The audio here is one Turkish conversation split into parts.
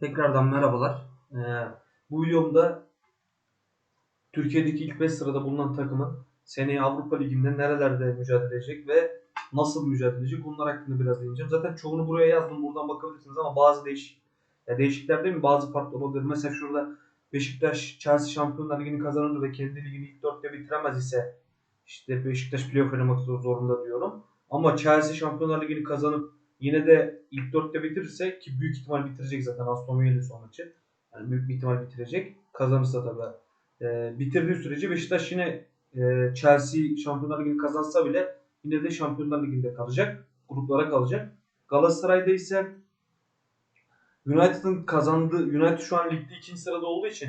Tekrardan merhabalar. Ee, bu videomda Türkiye'deki ilk 5 sırada bulunan takımın seneye Avrupa Ligi'nde nerelerde mücadele edecek ve nasıl mücadele edecek bunlar hakkında biraz değineceğim. Zaten çoğunu buraya yazdım. Buradan bakabilirsiniz ama bazı değişik ya değişiklikler değil mi? Bazı farklı olabilir. Mesela şurada Beşiktaş Chelsea Şampiyonlar Ligi'ni kazanır ve kendi ligini ilk dörtte bitiremez ise işte Beşiktaş playoff oynamak zorunda diyorum. Ama Chelsea Şampiyonlar Ligi'ni kazanıp yine de ilk dörtte bitirirse ki büyük ihtimal bitirecek zaten Aston Villa'nın son maçı. Yani büyük bir ihtimal bitirecek. Kazanırsa tabii. Ee, bitirdiği sürece Beşiktaş yine e, Chelsea Şampiyonlar Ligi'ni kazansa bile yine de Şampiyonlar Ligi'nde kalacak. Gruplara kalacak. Galatasaray'da ise United'ın kazandığı, United şu an ligde ikinci sırada olduğu için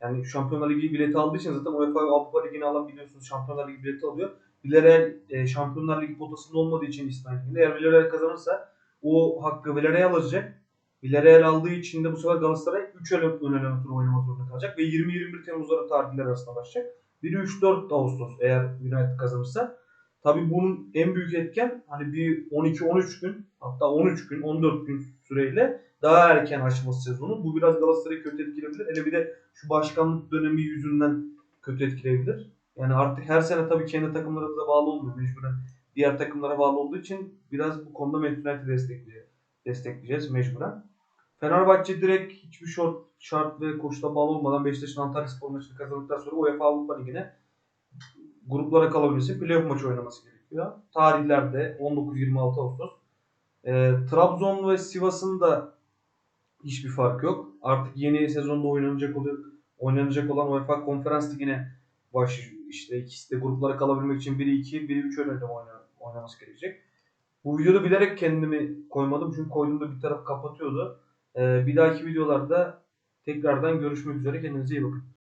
yani Şampiyonlar Ligi bileti aldığı için zaten UEFA Avrupa Ligi'ni alan biliyorsunuz Şampiyonlar Ligi bileti alıyor. Villarreal e, Şampiyonlar Ligi potasında olmadığı için İspanya Ligi'nde. Eğer Villarreal kazanırsa o hakkı Villarreal alacak. Villarreal aldığı için de bu sefer Galatasaray 3 ön eleme turu oynamak zorunda kalacak. Ve 20-21 Temmuz'lara tarihler arasında başlayacak. Biri 3-4 Ağustos eğer United kazanırsa. Tabii bunun en büyük etken hani bir 12-13 gün hatta 13 gün 14 gün süreyle daha erken açması sezonu. Bu biraz Galatasaray'ı kötü etkileyebilir. Hele bir de şu başkanlık dönemi yüzünden kötü etkileyebilir. Yani artık her sene tabii kendi takımlarımıza bağlı olmuyor mecburen. Diğer takımlara bağlı olduğu için biraz bu konuda Manchester destekleyeceğiz, destekleyeceğiz mecburen. Fenerbahçe direkt hiçbir şort, şart ve koşula bağlı olmadan Beşiktaş'ın Antalya Spor maçını kazandıktan sonra UEFA Avrupa Ligi'ne gruplara kalabilmesi, playoff maçı oynaması gerekiyor. Tarihlerde 19-26 Ağustos. E, Trabzon ve Sivas'ın da hiçbir fark yok. Artık yeni sezonda oynanacak oluyor. Oynanacak olan UEFA Konferans Ligi'ne baş işte ikisi de gruplara kalabilmek için biri 2, biri 3 önünde oynaması gerekecek. Bu videoda bilerek kendimi koymadım çünkü koyduğumda bir taraf kapatıyordu. Ee, bir dahaki videolarda tekrardan görüşmek üzere. Kendinize iyi bakın.